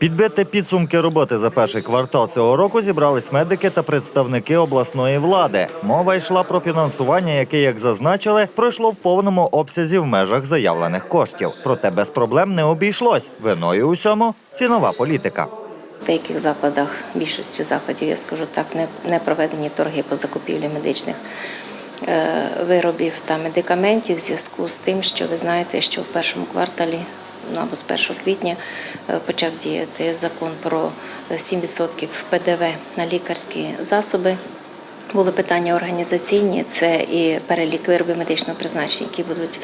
Підбити підсумки роботи за перший квартал цього року зібрались медики та представники обласної влади. Мова йшла про фінансування, яке, як зазначили, пройшло в повному обсязі в межах заявлених коштів. Проте без проблем не обійшлось. Виною усьому цінова політика. В деяких закладах, більшості закладів, я скажу так, не, проведені торги по закупівлі медичних е, виробів та медикаментів в зв'язку з тим, що ви знаєте, що в першому кварталі або з 1 квітня е, почав діяти закон про 7% ПДВ на лікарські засоби. Були питання організаційні, це і перелік виробів медичного призначення, які будуть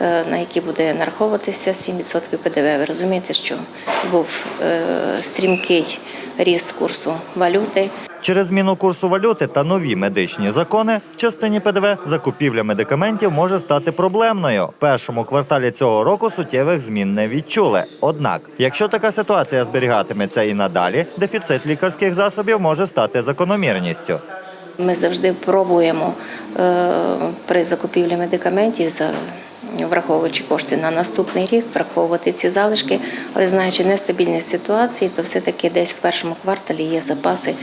е, на які буде нараховуватися 7% ПДВ. Ви розумієте, що був е, стрімкий ріст курсу валюти. Через зміну курсу валюти та нові медичні закони в частині ПДВ закупівля медикаментів може стати проблемною. В першому кварталі цього року суттєвих змін не відчули. Однак, якщо така ситуація зберігатиметься і надалі, дефіцит лікарських засобів може стати закономірністю. Ми завжди пробуємо е, при закупівлі медикаментів за враховуючи кошти на наступний рік, враховувати ці залишки, але знаючи нестабільність ситуації, то все-таки десь в першому кварталі є запаси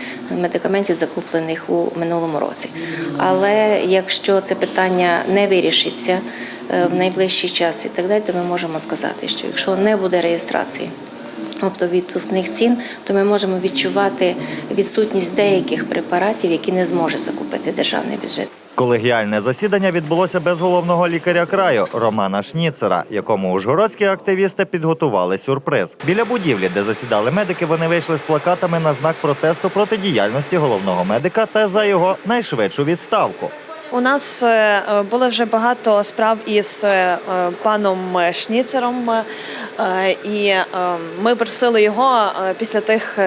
медикаментів, закуплених у минулому році. Але якщо це питання не вирішиться е, в найближчий час і так далі, то ми можемо сказати, що якщо не буде реєстрації тобто відпускних цін, то ми можемо відчувати відсутність деяких препаратів, які не зможе закупити державний бюджет. Колегіальне засідання відбулося без головного лікаря краю Романа Шніцера, якому ужгородські активісти підготували сюрприз. Біля будівлі, де засідали медики, вони вийшли з плакатами на знак протесту проти діяльності головного медика та за його найшвидшу відставку. У нас е, е, було вже багато справ із е, паном Шніцером, і ми просили його після тих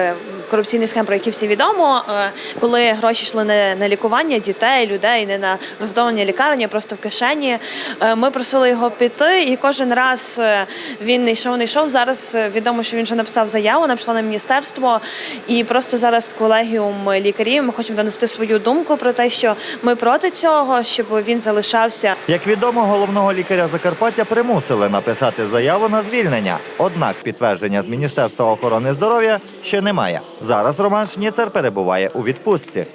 корупційних схем, про які всі відомо, е, коли гроші йшли не на лікування дітей, людей, не на роздовлення лікарні, а просто в кишені. е, Ми просили його піти, і кожен раз е, він не йшов, не йшов. Зараз відомо, що він вже написав заяву, написав на міністерство, і просто зараз колегіум лікарів. Ми хочемо донести свою думку про те, що ми проти цього, щоб він залишався. Як відомо, головного лікаря Закарпаття примусили написати заяву на звільнення. Однак підтвердження з Міністерства охорони здоров'я ще немає. Зараз Роман Шніцер перебуває у відпустці.